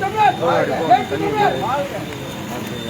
தமிழர்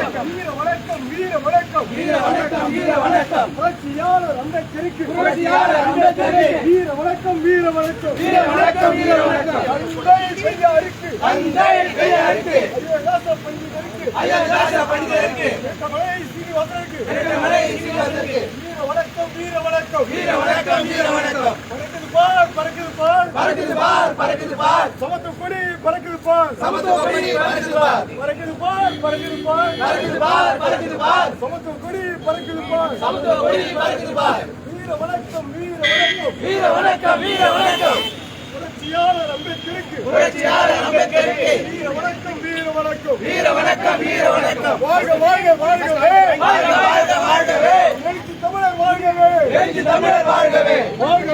வணக்கம். வீர வணக்கம் வீர வணக்கம். வீர வணக்கம் வீர வணக்கம். புரட்சியாளர் அம்பேத்கருக்கு. புரட்சியாளர் அம்பேத்கருக்கு. வீர வணக்கம் வீர வணக்கம். வீர வணக்கம் வீர வணக்கம். அன்பை பெரியாருக்கு அன்பை பெரியாருக்கு ஐயதாச பண்டிதருக்கு. ஐயதாச பண்டிதருக்கு மலை சீனிவாசருக்கு மலை சீனிவாசருக்கு வீர வணக்கம் வீர வணக்கம் வீர வணக்கம் வீர வணக்கம் பறக்குது பார். பறக்குது பார் பறக்குது பார். சமத்துவ கொடி பறக்குது பார். சமத்துவ கொடி பறக்குது பார். பறக்குது பார் பறக்குது பார். பறக்குது பார் பறக்குது பார். சமத்துவ கொடி பறக்குது பார். சமத்துவ கொடி பறக்குது பார். வீர வணக்கம் வீர வணக்கம். வீர வணக்கம் வீர வணக்கம். புரட்சியாளர் அம்பேத்கருக்கு. புரட்சியாளர் அம்பேத்கருக்கு. வீர வணக்கம் வீர வணக்கம். வீர வணக்கம் வீர வணக்கம். வாழ்க வாழ்க வாழ்கவே. வாழ்க வாழ்க வாழ்கவே. எழுச்சி தமிழர் வாழ்கவே. எழுச்சி தமிழர் வாழ்கவே. வாழ்க.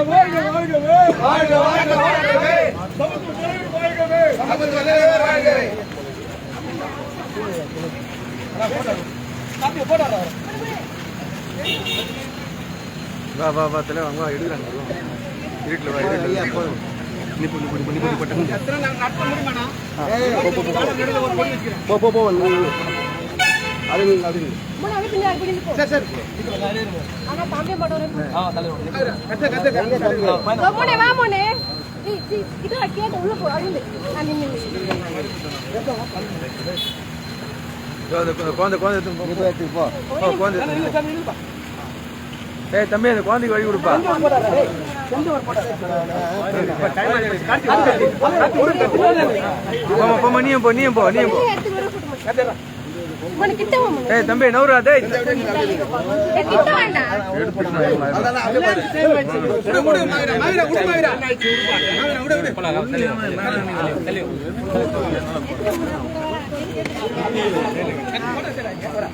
வா வா வா தலை வாங்க எடுக்கிறாங்க இருட்டில் வா இருட்டில் போதும் போ போ போ அது அது இது உள்ள குழந்தை குழந்தை எடுத்து போ குழந்தை. ஏய் தம்பி அந்த குழந்தைக்கு வழி கொடுப்பா போமா நீயும் போ நீயும் போ நீயும் போ. ஏய் தம்பி நவுரா டேய் போட